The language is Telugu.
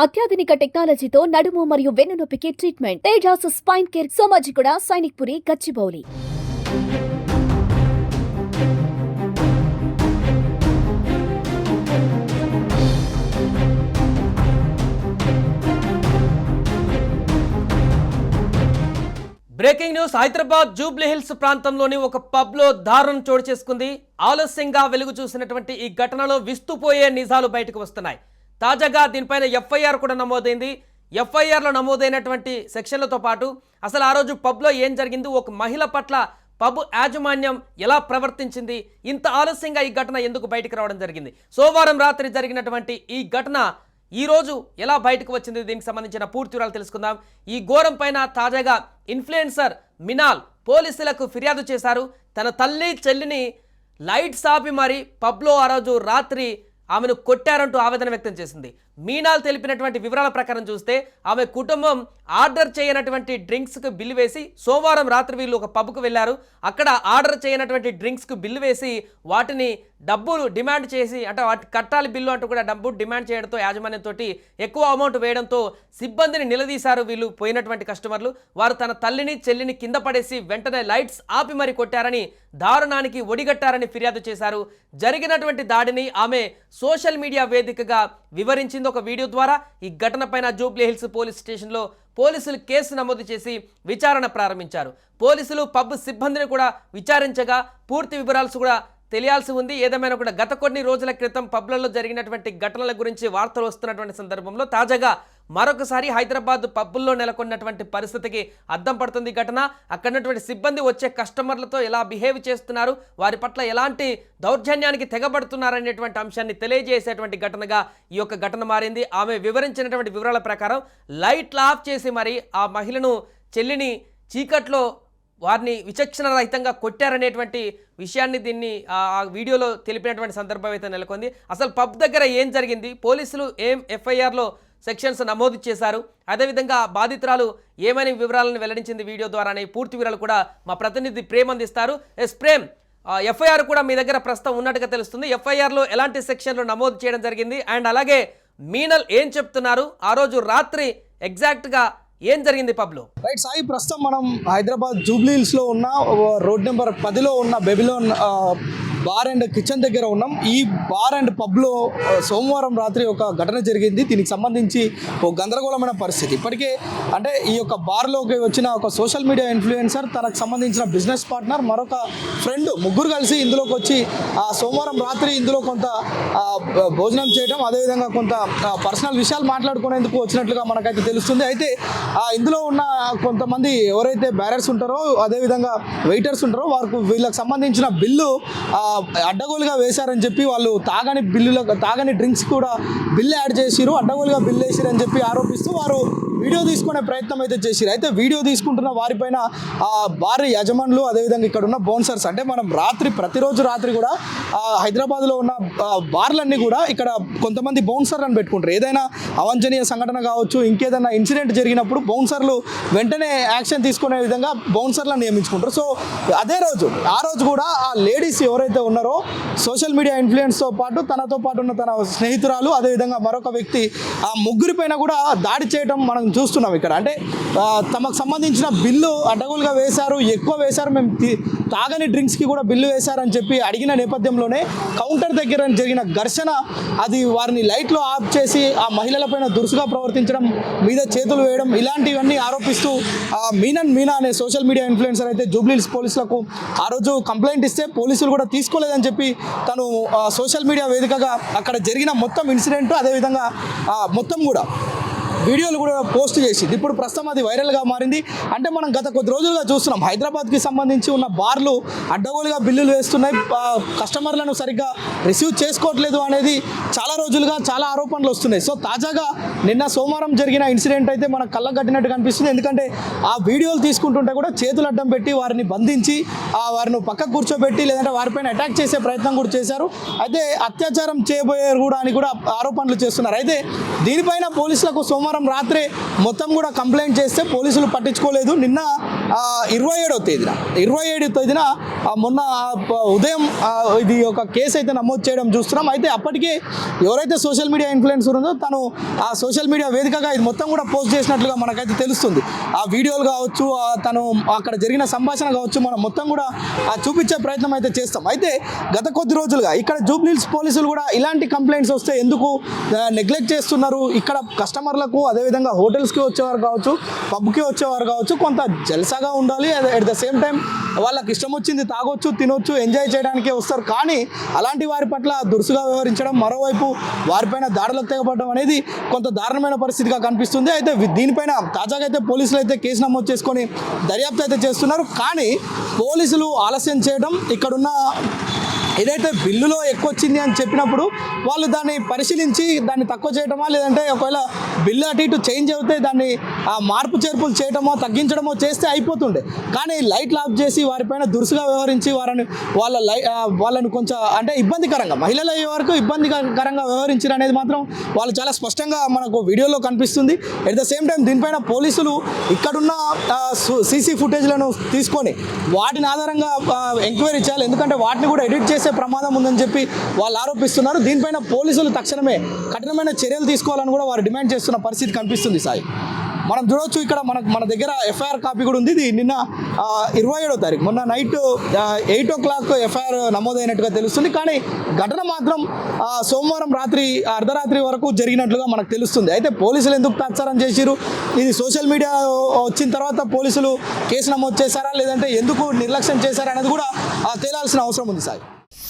అత్యాధునిక టెక్నాలజీతో నడుము మరియు వెన్నునొప్పికి treatment Tejas spine care Somajiguda Sainikpuri Gachibowli. Breaking news Hyderabad Jubilee Hills ప్రాంతంలోని ఒక పబ్లో దారుణం చోటు చేసుకుంది. ఆలస్యంగా వెలుగు చూసినటువంటి ఈ ఘటనలో విస్తుపోయే నిజాలు బయటకు వస్తున్నాయి. తాజాగా దీనిపైన ఎఫ్ఐఆర్ కూడా నమోదైంది. ఎఫ్ఐఆర్లో నమోదైనటువంటి సెక్షన్లతో పాటు అసలు ఆ రోజు పబ్లో ఏం జరిగింది? ఒక మహిళ పట్ల పబ్ యాజమాన్యం ఎలా ప్రవర్తించింది? ఇంత ఆలస్యంగా ఈ ఘటన ఎందుకు బయటకు రావడం జరిగింది? సోమవారం రాత్రి జరిగినటువంటి ఈ ఘటన ఈ రోజు ఎలా బయటకు వచ్చింది? దీనికి సంబంధించిన పూర్తి వివరాలు తెలుసుకుందాం. ఈ ఘోరం పైన తాజాగా ఇన్ఫ్లుయెన్సర్ మినాల్ పోలీసులకు ఫిర్యాదు చేశారు. తన తల్లి చెల్లిని లైట్స్ ఆపి మరి పబ్లో ఆ రోజు రాత్రి ఆమెను కొట్టారంటూ ఆవేదన వ్యక్తం చేసింది. మీనాల్ తెలిపినటువంటి వివరాల ప్రకారం చూస్తే ఆమె కుటుంబం ఆర్డర్ చేయనటువంటి డ్రింక్స్కు బిల్లు వేసి సోమవారం రాత్రి వీళ్ళు ఒక పబ్కు వెళ్ళారు. అక్కడ ఆర్డర్ చేయనటువంటి డ్రింక్స్కు బిల్లు వేసి వాటిని డబ్బులు డిమాండ్ చేసి అంటే వాటి కట్టాలి బిల్లు అంటూ కూడా డబ్బు డిమాండ్ చేయడంతో యాజమాన్యంతో ఎక్కువ అమౌంట్ వేయడంతో సిబ్బందిని నిలదీశారు వీళ్ళు పోయినటువంటి కస్టమర్లు. వారు తన తల్లిని చెల్లిని కింద పడేసి వెంటనే లైట్స్ ఆపి మరి కొట్టారని దారుణానికి ఒడిగట్టారని ఫిర్యాదు చేశారు. జరిగినటువంటి దాడిని ఆమె సోషల్ మీడియా వేదికగా వివరించింది. ఒక వీడియో ద్వారా ఈ ఘటన పైన జూబ్లీ హిల్స్ పోలీస్ స్టేషన్లో పోలీసులు కేసు నమోదు చేసి విచారణ ప్రారంభించారు. పోలీసులు పబ్ సిబ్బందిని కూడా విచారించగా పూర్తి వివరాలు కూడా తెలియాల్సి ఉంది. ఏదేమైనా కూడా గత కొన్ని రోజుల క్రితం పబ్లలో జరిగినటువంటి ఘటనల గురించి వార్తలు వస్తున్నటువంటి సందర్భంలో తాజాగా మరొకసారి హైదరాబాద్ పబ్బుల్లో నెలకొన్నటువంటి పరిస్థితికి అద్దం పడుతుంది ఘటన. అక్కడున్నటువంటి సిబ్బంది వచ్చే కస్టమర్లతో ఎలా బిహేవ్ చేస్తున్నారు? వారి పట్ల ఎలాంటి దౌర్జన్యానికి తెగబడుతున్నారనేటువంటి అంశాన్ని తెలియజేసేటువంటి ఘటనగా ఈ యొక్క ఘటన మారింది. ఆమె వివరించినటువంటి వివరాల ప్రకారం లైట్లు ఆఫ్ చేసి మరి ఆ మహిళను చెల్లిని చీకట్లో వారిని విచక్షణ రహితంగా కొట్టారనేటువంటి విషయాన్ని దీన్ని ఆ వీడియోలో తెలిపినటువంటి సందర్భం అయితే నెలకొంది. అసలు పబ్ దగ్గర ఏం జరిగింది? పోలీసులు ఏం ఎఫ్ఐఆర్లో సెక్షన్స్ నమోదు చేశారు? అదేవిధంగా బాధితురాలు ఏమని వివరాలను వెల్లడించింది వీడియో ద్వారానే? పూర్తి వివరాలు కూడా మా ప్రతినిధి ప్రేమ్ అందిస్తారు. ఎస్ ప్రేమ్ ఎఫ్ఐఆర్ కూడా మీ దగ్గర ప్రస్తుతం ఉన్నట్టుగా తెలుస్తుంది. ఎఫ్ఐఆర్లో ఎలాంటి సెక్షన్లు నమోదు చేయడం జరిగింది? అండ్ అలాగే మీనల్ ఏం చెప్తున్నారు? ఆ రోజు రాత్రి ఎగ్జాక్ట్గా ఏం జరిగింది పబ్లో? రైట్ సాయి ప్రస్తుతం మనం హైదరాబాద్ జూబ్లీహిల్స్లో ఉన్న రోడ్ నెంబర్ పదిలో ఉన్న బెబిలోన్ బార్ అండ్ కిచెన్ దగ్గర ఉన్నాం. ఈ బార్ అండ్ పబ్లో సోమవారం రాత్రి ఒక ఘటన జరిగింది. దీనికి సంబంధించి ఒక గందరగోళమైన పరిస్థితి. ఇప్పటికే అంటే ఈ యొక్క బార్లోకి వచ్చిన ఒక సోషల్ మీడియా ఇన్ఫ్లుయెన్సర్ తనకు సంబంధించిన బిజినెస్ పార్ట్నర్ మరొక ఫ్రెండ్ ముగ్గురు కలిసి ఇందులోకి వచ్చి ఆ సోమవారం రాత్రి ఇందులో కొంత భోజనం చేయడం అదేవిధంగా కొంత పర్సనల్ విషయాలు మాట్లాడుకునేందుకు వచ్చినట్లుగా మనకైతే తెలుస్తుంది. అయితే ఇందులో ఉన్న కొంతమంది ఎవరైతే బ్యారర్స్ ఉంటారో అదేవిధంగా వెయిటర్స్ ఉంటారో వారికి వీళ్ళకి సంబంధించిన బిల్లు ఆ, అడ్డగోలుగా వేశారని చెప్పి వాళ్ళు తాగని బిల్లులకు తాగని డ్రింక్స్ కూడా బిల్లు యాడ్ చేసిరు అడ్డగోలుగా బిల్లు వేసిరని చెప్పి ఆరోపిస్తూ వారు వీడియో తీసుకునే ప్రయత్నం అయితే చేసిరు అయితే వీడియో తీసుకుంటున్న వారిపైన ఆ యజమానులు అదేవిధంగా ఇక్కడ ఉన్న బౌన్సర్స్ అంటే మనం రాత్రి ప్రతిరోజు రాత్రి కూడా హైదరాబాద్లో ఉన్న బార్లన్నీ కూడా ఇక్కడ కొంతమంది బౌన్సర్లను పెట్టుకుంటారు. ఏదైనా అవాంఛనీయ సంఘటన కావచ్చు ఇంకేదైనా ఇన్సిడెంట్ జరిగినప్పుడు బౌన్సర్లు వెంటనే యాక్షన్ తీసుకునే విధంగా బౌన్సర్లను నియమించుకుంటారు. సో అదే రోజు ఆ రోజు కూడా ఆ లేడీస్ ఎవరైతే ఉన్నారో సోషల్ మీడియా ఇన్ఫ్లుయెన్స్తో పాటు తనతో పాటు ఉన్న తన స్నేహితురాలు అదేవిధంగా మరొక వ్యక్తి ఆ ముగ్గురి పైన కూడా దాడి చేయడం మనం చూస్తున్నాం ఇక్కడ. అంటే తమకు సంబంధించిన బిల్లు అడ్డగోలుగా వేశారు ఎక్కువ వేశారు మేము తాగని డ్రింక్స్కి కూడా బిల్లు వేశారని చెప్పి అడిగిన నేపథ్యంలోనే కౌంటర్ దగ్గర జరిగిన ఘర్షణ అది వారిని లైట్లో ఆఫ్ చేసి ఆ మహిళలపైన దురుసుగా ప్రవర్తించడం మీద చేతులు వేయడం ఇలాంటివన్నీ ఆరోపిస్తూ మీనన్ మీనా అనే సోషల్ మీడియా ఇన్ఫ్లుయెన్సర్ అయితే జూబ్లీస్ పోలీసులకు ఆ రోజు కంప్లైంట్ ఇస్తే పోలీసులు కూడా తీసుకోలేదని చెప్పి తను సోషల్ మీడియా వేదికగా అక్కడ జరిగిన మొత్తం ఇన్సిడెంట్ అదేవిధంగా మొత్తం కూడా వీడియోలు కూడా పోస్ట్ చేసింది. ఇప్పుడు ప్రస్తుతం అది వైరల్గా మారింది. అంటే మనం గత కొద్ది రోజులుగా చూస్తున్నాం. హైదరాబాద్కి సంబంధించి ఉన్న బార్లు అడ్డగోలుగా బిల్లులు వేస్తున్నాయి. కస్టమర్లను సరిగ్గా రిసీవ్ చేసుకోవట్లేదు అనేది చాలా రోజులుగా చాలా ఆరోపణలు వస్తున్నాయి. సో తాజాగా నిన్న సోమవారం జరిగిన ఇన్సిడెంట్ అయితే మనకు కళ్ళ కట్టినట్టు కనిపిస్తుంది. ఎందుకంటే ఆ వీడియోలు తీసుకుంటుంటే కూడా చేతులు అడ్డం పెట్టి వారిని బంధించి ఆ వారిని పక్కకు కూర్చోబెట్టి లేదంటే వారిపైన అటాక్ చేసే ప్రయత్నం కూడా చేశారు. అయితే అత్యాచారం చేయబోయారు కూడా అని కూడా ఆరోపణలు చేస్తున్నారు. అయితే దీనిపైన పోలీసులకు సోమవారం సోమవారం రాత్రి మొత్తం కూడా కంప్లైంట్ చేస్తే పోలీసులు పట్టించుకోలేదు. నిన్న ఇరవై ఏడవ తేదీన ఇరవై ఏడో తేదీన మొన్న ఉదయం ఇది ఒక కేసు అయితే నమోదు చేయడం చూస్తున్నాం. అయితే అప్పటికే ఎవరైతే సోషల్ మీడియా ఇన్ఫ్లుయెన్సర్ ఉందో తను ఆ సోషల్ మీడియా వేదికగా ఇది మొత్తం కూడా పోస్ట్ చేసినట్లుగా మనకైతే తెలుస్తుంది. ఆ వీడియోలు కావచ్చు తను అక్కడ జరిగిన సంభాషణ కావచ్చు మనం మొత్తం కూడా చూపించే ప్రయత్నం అయితే చేస్తాం. అయితే గత కొద్ది రోజులుగా ఇక్కడ జూబ్లీహిల్స్ పోలీసులు కూడా ఇలాంటి కంప్లైంట్స్ వస్తే ఎందుకు నెగ్లెక్ట్ చేస్తున్నారు? ఇక్కడ కస్టమర్లకు అదేవిధంగా హోటల్స్కి వచ్చేవారు కావచ్చు పబ్కి వచ్చేవారు కావచ్చు కొంత జల్సాగా ఉండాలి. అట్ ద సేమ్ టైం వాళ్ళకి ఇష్టం వచ్చింది తాగొచ్చు తినొచ్చు ఎంజాయ్ చేయడానికే వస్తారు. కానీ అలాంటి వారి పట్ల దురుసుగా వ్యవహరించడం మరోవైపు వారిపైన దాడులకు తెగపడడం అనేది కొంత దారుణమైన పరిస్థితిగా కనిపిస్తుంది. అయితే దీనిపైన తాజాగా అయితే పోలీసులు అయితే కేసు నమోదు చేసుకొని దర్యాప్తు అయితే చేస్తున్నారు. కానీ పోలీసులు ఆలస్యం చేయడం ఇక్కడున్న ఏదైతే బిల్లులో ఎక్కువ వచ్చింది అని చెప్పినప్పుడు వాళ్ళు దాన్ని పరిశీలించి దాన్ని తక్కువ చేయటమా లేదంటే ఒకవేళ బిల్లు అటు ఇటు చేంజ్ అవుతే దాన్ని ఆ మార్పు చేర్పులు చేయటమో తగ్గించడమో చేస్తే అయిపోతుండే. కానీ లైట్లు ఆఫ్ చేసి వారిపైన దురుసుగా వ్యవహరించి వారిని వాళ్ళ లై వాళ్ళను వాళ్ళని కొంచెం అంటే ఇబ్బందికరంగా మహిళల వరకు ఇబ్బందికరంగా వ్యవహరించారు అనేది మాత్రం వాళ్ళు చాలా స్పష్టంగా మనకు వీడియోలో కనిపిస్తుంది. ఎట్ ద సేమ్ టైం దీనిపైన పోలీసులు ఇక్కడున్న సీసీ ఫుటేజ్లను తీసుకొని వాటిని ఆధారంగా ఎంక్వైరీ చేయాలి. ఎందుకంటే వాటిని కూడా ఎడిట్ చేసి ప్రమాదం ఉందని చెప్పి వాళ్ళు ఆరోపిస్తున్నారు. దీనిపైన పోలీసులు తక్షణమే కఠినమైన చర్యలు తీసుకోవాలని కూడా వారు డిమాండ్ చేస్తున్న పరిస్థితి కనిపిస్తుంది సాయి. మనం చూడొచ్చు ఇక్కడ మనకు మన దగ్గర ఎఫ్ఐఆర్ కాపీ కూడా ఉంది. ఇది నిన్న ఇరవై ఏడో తారీఖు. మొన్న night eight o'clock FIR నమోదైనట్టుగా తెలుస్తుంది. కానీ ఘటన మాత్రం సోమవారం రాత్రి అర్ధరాత్రి వరకు జరిగినట్లుగా మనకు తెలుస్తుంది. అయితే పోలీసులు ఎందుకు తాత్సారం చేసిరు ఇది సోషల్ మీడియా వచ్చిన తర్వాత పోలీసులు కేసు నమోదు చేశారా? లేదంటే ఎందుకు నిర్లక్ష్యం చేశారా అనేది కూడా తేలాల్సిన అవసరం ఉంది సాయి.